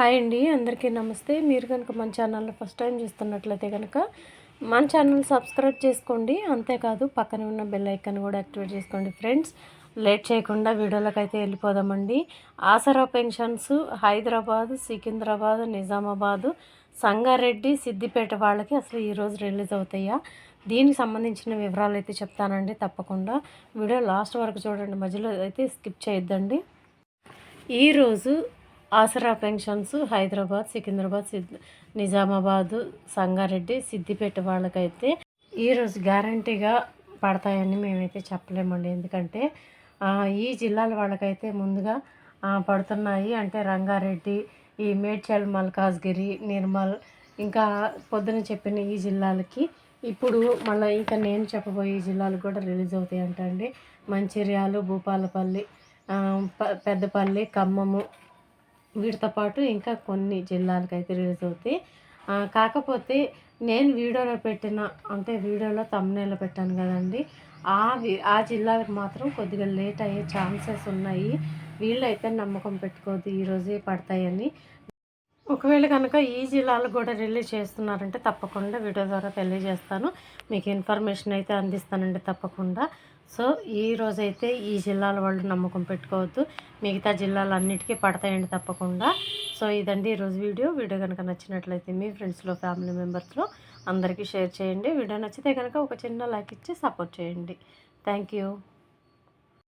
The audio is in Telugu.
హాయ్ అండి అందరికీ నమస్తే. మీరు కనుక మన ఛానల్లో ఫస్ట్ టైం చూస్తున్నట్లయితే కనుక మన ఛానల్ సబ్స్క్రైబ్ చేసుకోండి. అంతేకాదు పక్కన ఉన్న బెల్ ఐకాన్ కూడా యాక్టివేట్ చేసుకోండి ఫ్రెండ్స్. లేట్ చేయకుండా వీడియోలోకి అయితే వెళ్ళిపోదామండి. ఆసరా పెన్షన్స్ హైదరాబాద్ సికింద్రాబాద్ నిజామాబాదు సంగారెడ్డి సిద్దిపేట వాళ్ళకి అసలు ఈరోజు రిలీజ్ అవుతాయా? దీనికి సంబంధించిన వివరాలు అయితే చెప్తానండి తప్పకుండా. వీడియో లాస్ట్ వరకు చూడండి మధ్యలో అయితే స్కిప్ చేయొద్దండి. ఈరోజు ఆసరా పెన్షన్స్ హైదరాబాద్ సికింద్రాబాద్ సిద్ నిజామాబాదు సంగారెడ్డి సిద్దిపేట వాళ్ళకైతే ఈరోజు గ్యారంటీగా పడతాయని మేమైతే చెప్పలేమండి. ఎందుకంటే ఈ జిల్లాల వాళ్ళకైతే ముందుగా పడుతున్నాయి. అంటే రంగారెడ్డి ఈ మేడ్చల్ మల్కాజ్గిరి నిర్మల్ ఇంకా పొద్దున చెప్పిన ఈ జిల్లాలకి ఇప్పుడు మళ్ళీ ఇంకా నేను చెప్పబోయే ఈ జిల్లాలు కూడా రిలీజ్ అవుతాయి అండి మంచిర్యాలు భూపాలపల్లి ప- పెద్దపల్లి ఖమ్మము వీటితో పాటు ఇంకా కొన్ని జిల్లాలకైతే రిలీజ్ అవుతాయి. కాకపోతే నేను వీడియోలో పెట్టిన అంటే వీడియోలో తమ్నేలో పెట్టాను కదండి. ఆ ఆ జిల్లాలకు మాత్రం కొద్దిగా లేట్ అయ్యే ఛాన్సెస్ ఉన్నాయి. వీళ్ళైతే నమ్మకం పెట్టుకోవద్దు ఈరోజే పడతాయని. ఒకవేళ కనుక ఈ జిల్లాలో కూడా రిలీజ్ చేస్తున్నారంటే తప్పకుండా వీడియో ద్వారా తెలియజేస్తాను. మీకు ఇన్ఫర్మేషన్ అయితే అందిస్తానండి తప్పకుండా. సో ఈ రోజైతే ఈ జిల్లాల వాళ్ళు నమ్మకం పెట్టుకోవద్దు. మిగతా జిల్లాలు అన్నిటికీ పడతాయండి తప్పకుండా. సో ఇదండి ఈరోజు వీడియో. వీడియో కనుక నచ్చినట్లయితే మీ ఫ్రెండ్స్లో ఫ్యామిలీ మెంబర్స్లో అందరికీ షేర్ చేయండి. వీడియో నచ్చితే కనుక ఒక చిన్న లైక్ ఇచ్చి సపోర్ట్ చేయండి. Thank you